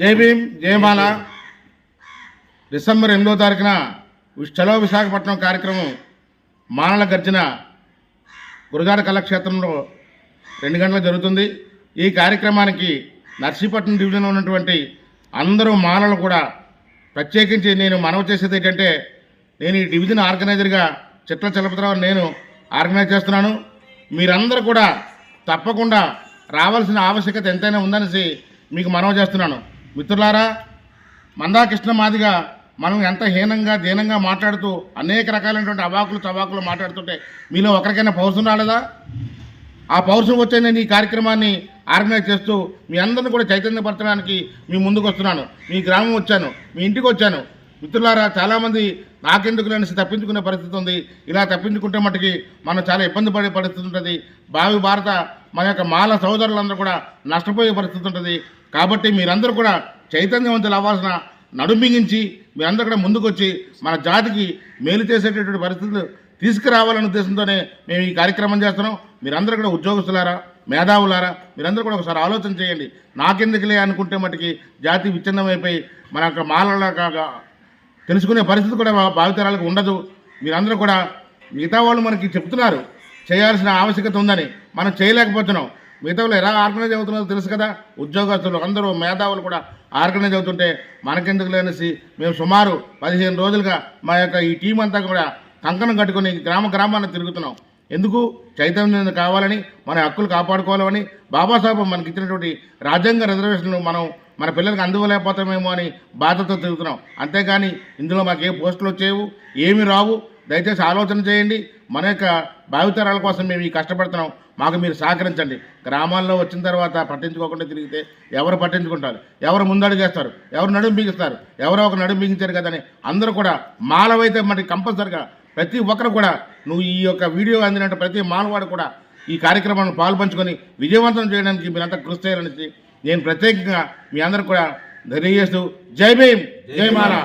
జై భీమ్ జయమాల డిసెంబర్ ఎనిమిదో తారీఖున చలో విశాఖపట్నం కార్యక్రమం మానల గర్జన గురుగాడ కళాక్షేత్రంలో రెండు గంటలు జరుగుతుంది. ఈ కార్యక్రమానికి నర్సీపట్నం డివిజన్లో ఉన్నటువంటి అందరూ మానలు కూడా ప్రత్యేకించి నేను మనవి చేసేది ఏంటంటే నేను ఈ డివిజన్ ఆర్గనైజర్గా చిట్ల చలపతిరావు నేను ఆర్గనైజ్ చేస్తున్నాను. మీరందరూ కూడా తప్పకుండా రావాల్సిన ఆవశ్యకత ఎంతైనా ఉందనేసి మీకు మనవి చేస్తున్నాను. మిత్రులారా మందాకృష్ణ మాదిగా మనం ఎంత హీనంగా దీనంగా మాట్లాడుతూ అనేక రకాలైనటువంటి అవాకులు తవాకులు మాట్లాడుతుంటే మీలో ఒకరికైనా పౌరుషం రాలేదా? ఆ పౌరుషం వచ్చే నేను ఈ కార్యక్రమాన్ని ఆర్గనైజ్ చేస్తూ మీ అందరిని కూడా చైతన్యపరచడానికి మీ ముందుకు వస్తున్నాను మీ గ్రామం వచ్చాను మీ ఇంటికి వచ్చాను మిత్రులారా చాలామంది నాకెందుకు అనేసి తప్పించుకునే పరిస్థితి ఉంది. ఇలా తప్పించుకుంటే మటుకి మనం చాలా ఇబ్బంది పడే పరిస్థితి ఉంటుంది. భావి భారత మన యొక్క మాల సోదరులందరూ కూడా నష్టపోయే పరిస్థితి ఉంటుంది. కాబట్టి మీరందరూ కూడా చైతన్యవంతులు అవ్వాల్సిన నడుంబిగించి మీరందరూ కూడా ముందుకొచ్చి మన జాతికి మేలు చేసేటటువంటి పరిస్థితులు తీసుకురావాలనే ఉద్దేశంతోనే మేము ఈ కార్యక్రమం చేస్తున్నాం. మీరందరూ కూడా ఉద్యోగస్తులారా మేధావులారా మీరందరూ కూడా ఒకసారి ఆలోచన చేయండి. నాకెందుకులే అనుకుంటే మటుకి జాతి విచ్ఛిన్నమైపోయి మన యొక్క మాలల తెలుసుకునే పరిస్థితి కూడా భావితరాలకు ఉండదు. మీరందరూ కూడా మిగతా వాళ్ళు మనకి చెప్తున్నారు. చేయాల్సిన ఆవశ్యకత ఉందని మనం చేయలేకపోతున్నాం. మిగతా వాళ్ళు ఎలా ఆర్గనైజ్ అవుతున్నారో తెలుసు కదా. ఉద్యోగస్తులు అందరూ మేధావులు కూడా ఆర్గనైజ్ అవుతుంటే మనకెందుకు లేనేసి మేము సుమారు పదిహేను రోజులుగా మా యొక్క ఈ టీం అంతా కూడా కంకణం కట్టుకొని గ్రామ గ్రామాన్ని తిరుగుతున్నాం. ఎందుకు? చైతన్యం కావాలని మన హక్కులు కాపాడుకోవాలని బాబాసాహెబ్ మనకి ఇచ్చినటువంటి రాజ్యాంగ రిజర్వేషన్లు మనం మన పిల్లలకు అందువలేకపోతామేమో అని బాధతో తిరుగుతున్నాం. అంతేగాని ఇందులో మాకు ఏ పోస్టులు వచ్చేవు ఏమి రావు. దయచేసి ఆలోచన చేయండి. మన యొక్క భావితరాల కోసం మేము ఈ కష్టపడుతున్నాం. మాకు మీరు సహకరించండి. గ్రామాల్లో వచ్చిన తర్వాత పట్టించుకోకుండా తిరిగితే ఎవరు పట్టించుకుంటారు? ఎవరు ముందడుగేస్తారు? ఎవరు నడుము బిగిస్తారు? ఎవరో ఒక నడుము బిగించారు కదని అందరూ కూడా మాలవైతే మరి కంపల్సరిగా ప్రతి ఒక్కరు కూడా నువ్వు ఈ యొక్క వీడియో అందినట్టు ప్రతి మానవాడు కూడా ఈ కార్యక్రమాన్ని పాల్పంచుకొని విజయవంతం చేయడానికి మీరంతా కృషి చేయాలని నేను ప్రత్యేకంగా మీ అందరూ కూడా తెలియజేస్తూ జై భీమ్ జై మాలా